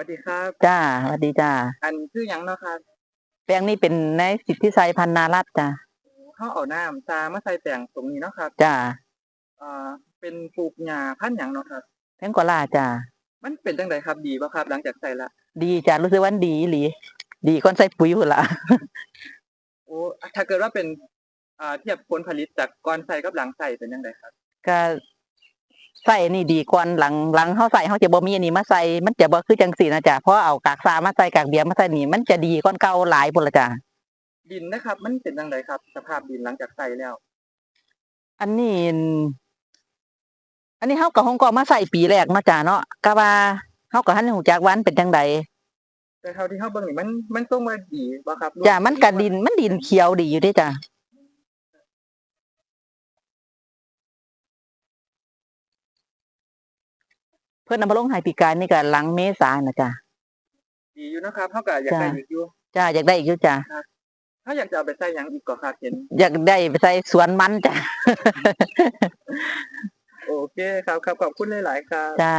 วัสดีครับ จ้าสวัสดีจ้าอันชื่อหยังเนาะครับแปลงนี้เป็นในสิทธิไซพันนารัตน์จ้าเขาเอาน้ำซามาใส่แปลงตรงนี้เนาะครับจ้าอ่าเป็นปลูกหญ้าพันธุ์หยังเนาะครับ แพงกว่าลาจ้ามันเป็นจังไดครับดีบ่ครับ หลังจากใส่ละดีจ้ารู้สึกว่าดีอีหลีดีก่อนใส่ปุ๋ยพุ่นละโอ้ถ้าเกิดว่าเป็นอ่าเทียบผลผลิตจากก่อนใส่กับหลังใส่เป็นจังไดครับ ก็ ใส่นี่ดีก่อนหลังหลังเฮาใส่เฮาจะบ่มีอันนี้มาใส่มันจะบ่คือจังซี่นะจ้ะเพราะเอากากซามาใส่กากเบียร์มาใส่นี่มันจะดีก่อนเก่าหลายพุ่นละจ้ะดินนะครับ มันเป็นจังไดครับ สภาพดินหลังจากใส่แล้ว อันนี้ อันนี้เฮาก็คงก็มาใส่ปีแรกเนาะจ้ะเนาะก็ว่าเฮาก็หันหูจักวามันเป็นจังใดแต่เท่าที่เฮาเบิ่งนี่มันมันต้องมาดีบ่ครับจ้ะมันก็ดินมันดินเขียวดีอยู่เด้จ้ะ พิ่นนำมาลงให้ปีกายนี่ก็หลังเมษานะจ้ะดีอยู่นะครับเฮาก็อยากได้จ้ะอีกอยู่จ้าอยากได้อีกอยู่จ้ะถ้าอยากจะเอาไปใส่หยังอีกก็ครับเห็นอยากได้ไปใส่สวนมันจ้ะโอเคครับครับขอบคุณหลาย ๆ ครับจ้า